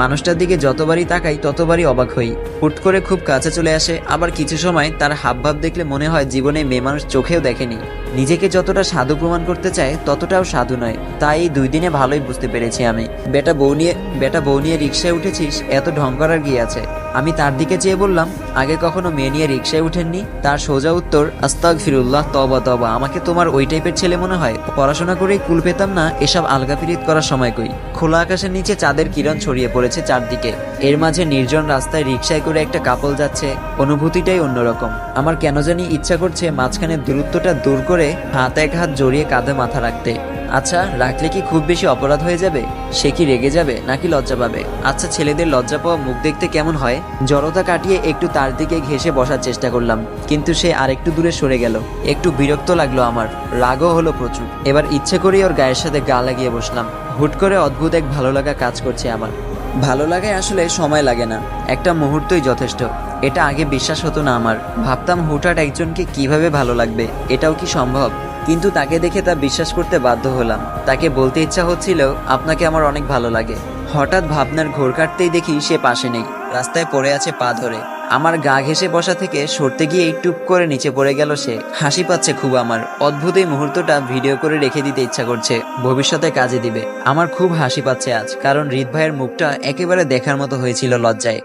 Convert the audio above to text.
মানুষটার দিকে যতবারই তাকাই, ততবারই অবাক হই। হুট করে খুব কাছে চলে আসে, আবার কিছু সময় তার হাবভাব দেখলে মনে হয় জীবনে মেয়ে মানুষ চোখেও দেখেনি। নিজেকে যতটা সাধু প্রমাণ করতে চায়, ততটাও সাধু নয়। তাই দুই দিনে ভালোই বুঝতে পেরেছি আমি। বেটা বউ নিয়ে, বেটা বউ নিয়ে রিক্সায় উঠেছিস, এত ঢং করার কি আছে? আমি তার দিকে চেয়ে বললাম, আগে কখনো মেয়ে নিয়ে রিক্সায় উঠেননি? তার সোজা উত্তর আস্তাক ফিরুল্লাহ তবা তবা আমাকে তোমার ওই টাইপের ছেলে মনে হয়। পড়াশোনা করেই কুল পেতাম না, এসব আলগা ফিরিত করার সময় কই? খোলা আকাশের নিচে চাঁদের কিরণ ছড়িয়ে পড়েছে চারদিকে। এর মাঝে নির্জন রাস্তায় রিক্সায় করে একটা কাপল যাচ্ছে, অনুভূতিটাই অন্যরকম। আমার কেন জানি ইচ্ছা করছে মাঝখানে দূরত্বটা দূর করে হাত এক হাত জড়িয়ে কাঁধে মাথা রাখতে। আচ্ছা রাখলে কি খুব বেশি অপরাধ হয়ে যাবে? সে কি রেগে যাবে নাকি লজ্জা পাবে? আচ্ছা ছেলেদের লজ্জা পাওয়া মুখ দেখতে কেমন হয়? জড়তা কাটিয়ে একটু তার দিকে ঘেসে বসার চেষ্টা করলাম, কিন্তু সে আরেকটু দূরে সরে গেল। একটু বিরক্ত লাগল আমার, রাগও হলো প্রচুর। এবার ইচ্ছে করেই ওর গায়ের সাথে গা লাগিয়ে বসলাম। হুট করে অদ্ভুত এক ভালো লাগা কাজ করছে আমার। ভালো লাগায় আসলে সময় লাগে না, একটা মুহূর্তই যথেষ্ট। এটা আগে বিশ্বাস হতো না আমার। ভাবতাম হুটহাট একজনকে কীভাবে ভালো লাগবে, এটাও কি সম্ভব? কিন্তু তাকে দেখে তা বিশ্বাস করতে বাধ্য হলাম। তাকে বলতে ইচ্ছা হচ্ছিল, আপনাকে আমার অনেক ভালো লাগে। হঠাৎ ভাবনার ঘোর কাটতেই দেখি সে পাশে নেই। রাস্তায় পড়ে আছে পা ধরে। আমার গা ঘেসে বসা থেকে সরতে গিয়ে টুপ করে নিচে পড়ে গেল সে। হাসি পাচ্ছে খুব আমার। অদ্ভুত এই মুহূর্তটা ভিডিও করে রেখে দিতে ইচ্ছা করছে। ভবিষ্যতে কাজে দিবে। আমার খুব হাসি পাচ্ছে আজ, কারণ হৃদ ভাইয়ের মুখটা একেবারে দেখার মতো হয়েছিল লজ্জায়।